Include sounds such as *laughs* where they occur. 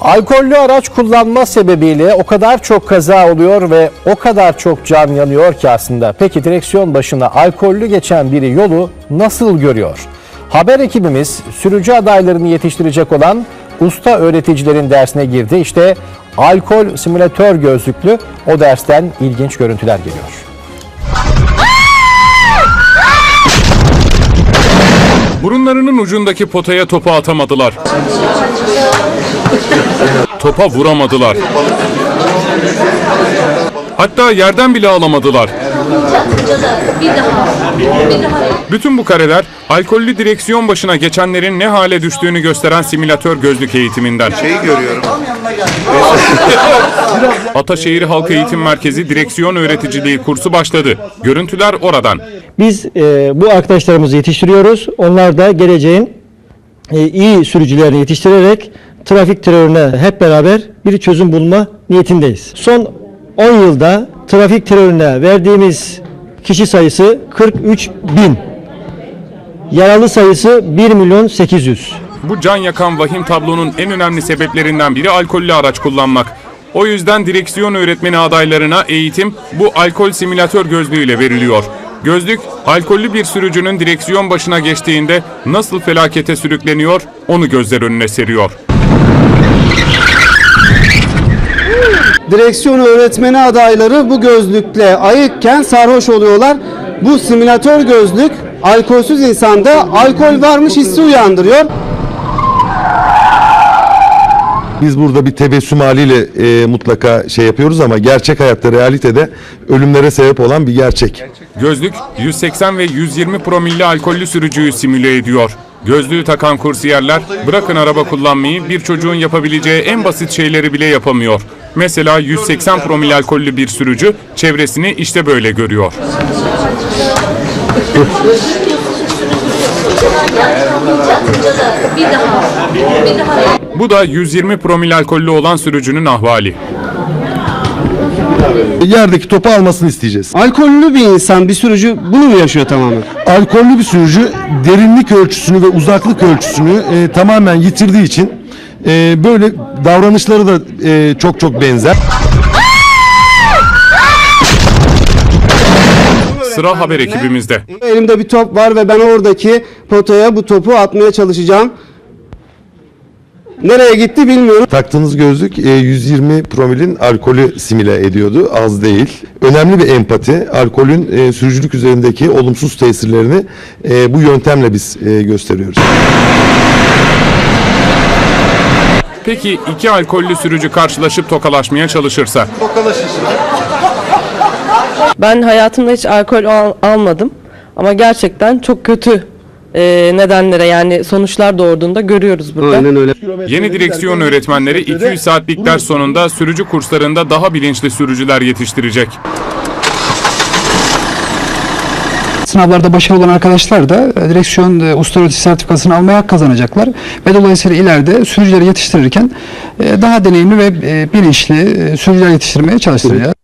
Alkollü araç kullanma sebebiyle o kadar çok kaza oluyor ve o kadar çok can yanıyor ki aslında. Peki direksiyon başına alkollü geçen biri yolu nasıl görüyor? Haber ekibimiz sürücü adaylarını yetiştirecek olan usta öğreticilerin dersine girdi. İşte alkol simülatör gözlüklü o dersten ilginç görüntüler geliyor. Burunlarının ucundaki potaya topu atamadılar. Topa vuramadılar. Hatta yerden bile alamadılar. Bütün bu kareler alkollü direksiyon başına geçenlerin ne hale düştüğünü gösteren simülatör gözlük eğitiminden. Şeyi görüyorum. *laughs* Ataşehir Halk Eğitim Merkezi Direksiyon Öğreticiliği kursu başladı. Görüntüler oradan. Biz e, bu arkadaşlarımızı yetiştiriyoruz. Onlar da geleceğin e, iyi sürücülerini yetiştirerek trafik terörüne hep beraber bir çözüm bulma niyetindeyiz. Son 10 yılda trafik terörüne verdiğimiz kişi sayısı 43 bin. Yaralı sayısı 1 milyon 800. Bu can yakan vahim tablonun en önemli sebeplerinden biri alkollü araç kullanmak. O yüzden direksiyon öğretmeni adaylarına eğitim bu alkol simülatör gözlüğüyle veriliyor. Gözlük, alkollü bir sürücünün direksiyon başına geçtiğinde nasıl felakete sürükleniyor onu gözler önüne seriyor. direksiyon öğretmeni adayları bu gözlükle ayıkken sarhoş oluyorlar. Bu simülatör gözlük alkolsüz insanda alkol varmış hissi uyandırıyor. Biz burada bir tebessüm haliyle e, mutlaka şey yapıyoruz ama gerçek hayatta realitede ölümlere sebep olan bir gerçek. Gözlük 180 ve 120 promilli alkollü sürücüyü simüle ediyor. Gözlüğü takan kursiyerler bırakın araba kullanmayı bir çocuğun yapabileceği en basit şeyleri bile yapamıyor. Mesela 180 promil alkollü bir sürücü çevresini işte böyle görüyor. Bu da 120 promil alkollü olan sürücünün ahvali. Yerdeki topu almasını isteyeceğiz. Alkollü bir insan, bir sürücü bunu mu yaşıyor tamamen? Alkollü bir sürücü derinlik ölçüsünü ve uzaklık ölçüsünü e, tamamen yitirdiği için e, böyle davranışları da e, çok çok benzer. Sıra haber ekibimizde. Elimde bir top var ve ben oradaki potaya bu topu atmaya çalışacağım. Nereye gitti bilmiyorum. Taktığınız gözlük e, 120 promilin alkolü simüle ediyordu. Az değil. Önemli bir empati. Alkolün e, sürücülük üzerindeki olumsuz tesirlerini e, bu yöntemle biz e, gösteriyoruz. Peki iki alkollü sürücü karşılaşıp tokalaşmaya çalışırsa? Ben hayatımda hiç alkol al- almadım ama gerçekten çok kötü e, nedenlere yani sonuçlar doğurduğunda görüyoruz burada. Aynen öyle. Yeni direksiyon öğretmenleri 200 saatlik ders sonunda sürücü kurslarında daha bilinçli sürücüler yetiştirecek. Sınavlarda başarılı olan arkadaşlar da e, direksiyon e, usta öğretici sertifikasını almaya hak kazanacaklar. Ve dolayısıyla ileride sürücüleri yetiştirirken e, daha deneyimli ve bilinçli sürücüler yetiştirmeye çalıştıracağız.